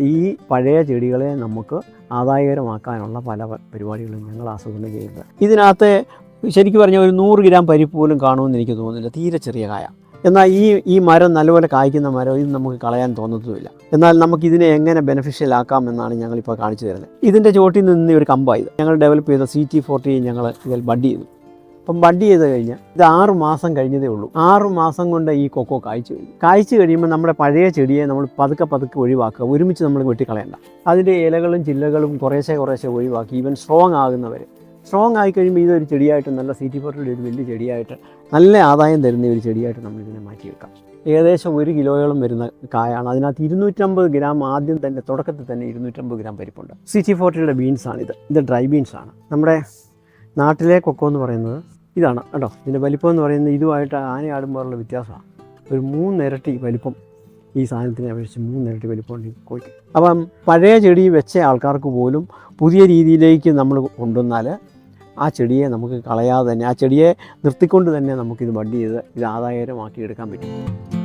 ഈ പഴയ ചെടികളെ നമുക്ക് ആദായകരമാക്കാനുള്ള പല പരിപാടികളും ഞങ്ങൾ ആസൂത്രണം ചെയ്യുന്നത്. ഇതിനകത്ത് ശരിക്കും പറഞ്ഞാൽ ഒരു നൂറ് ഗ്രാം പരിപ്പ് പോലും കാണുമെന്ന് എനിക്ക് തോന്നുന്നില്ല. തീരെ ചെറിയ കായ. എന്നാൽ ഈ ഈ മരം നല്ലപോലെ കായ്ക്കുന്ന മരം ഇത് നമുക്ക് കളയാൻ തോന്നത്തുമില്ല. എന്നാൽ നമുക്ക് ഇതിനെ എങ്ങനെ ബെനിഫിഷ്യൽ ആക്കാം എന്നാണ് ഞങ്ങളിപ്പോൾ കാണിച്ചു തരുന്നത്. ഇതിന്റെ ചോട്ടിൽ നിന്ന് ഒരു കമ്പായത് ഞങ്ങൾ ഡെവലപ്പ് ചെയ്ത സി ടി ഫോർട്ടി ഞങ്ങൾ ഇതിൽ ബഡ് ചെയ്തു. അപ്പം ബഡ് ചെയ്ത് കഴിഞ്ഞാൽ ഇത് ആറ് മാസം കഴിഞ്ഞതേ ഉള്ളൂ. ആറ് മാസം കൊണ്ട് ഈ കൊക്കോ കായ്ച്ചു കഴിഞ്ഞു. കായ്ച്ചു കഴിയുമ്പോൾ നമ്മുടെ പഴയ ചെടിയെ നമ്മൾ പതുക്കെ പതുക്കെ ഒഴിവാക്കുക. ഒരുമിച്ച് നമ്മൾ വെട്ടിക്കളയണ്ട. അതിന്റെ ഇലകളും ചില്ലകളും കുറേശ്ശെ കുറേശ്ശെ ഒഴിവാക്കി ഈവൻ സ്ട്രോങ് ആകുന്നവർ സ്ട്രോങ് ആയി കഴിയുമ്പോൾ ഇതൊരു ചെടിയായിട്ട് നല്ല സിറ്റി ഫോർട്ടിയുടെ ഒരു വലിയ ചെടിയായിട്ട് നല്ല ആദായം തരുന്ന ഒരു ചെടിയായിട്ട് നമ്മൾ ഇതിനെ മാറ്റി വെക്കാം. ഏകദേശം ഒരു കിലോയോളം വരുന്ന കായാണ്. അതിനകത്ത് ഇരുന്നൂറ്റമ്പത് ഗ്രാം ആദ്യം തന്നെ തുടക്കത്തിൽ തന്നെ ഇരുന്നൂറ്റമ്പത് ഗ്രാം പരിപ്പുണ്ട്. സിറ്റി ഫോർട്ടിയുടെ ബീൻസാണിത് ഇത് ഡ്രൈ ബീൻസാണ് നമ്മുടെ നാട്ടിലെ കൊക്കോ എന്ന് പറയുന്നത് ഇതാണ് കേട്ടോ. ഇതിന്റെ വലിപ്പം എന്ന് പറയുന്നത് ഇതുമായിട്ട് ആനയാടുമ്പോഴുള്ള വ്യത്യാസമാണ്. ഒരു മൂന്നിരട്ടി വലിപ്പം ഈ സാധനത്തിനെ അപേക്ഷിച്ച് മൂന്നിരട്ടി വലിപ്പമുണ്ട് ഈ കോഴിക്ക്. അപ്പം പഴയ ചെടി വെച്ച ആൾക്കാർക്ക് പോലും പുതിയ രീതിയിലേക്ക് നമ്മൾ കൊണ്ടുവന്നാൽ ആ ചെടിയെ നമുക്ക് കളയാതെ തന്നെ ആ ചെടിയെ നിർത്തിക്കൊണ്ട് തന്നെ നമുക്കിത് ബഡ് ചെയ്ത് ഇത് ആദായകരമാക്കി എടുക്കാൻ പറ്റും.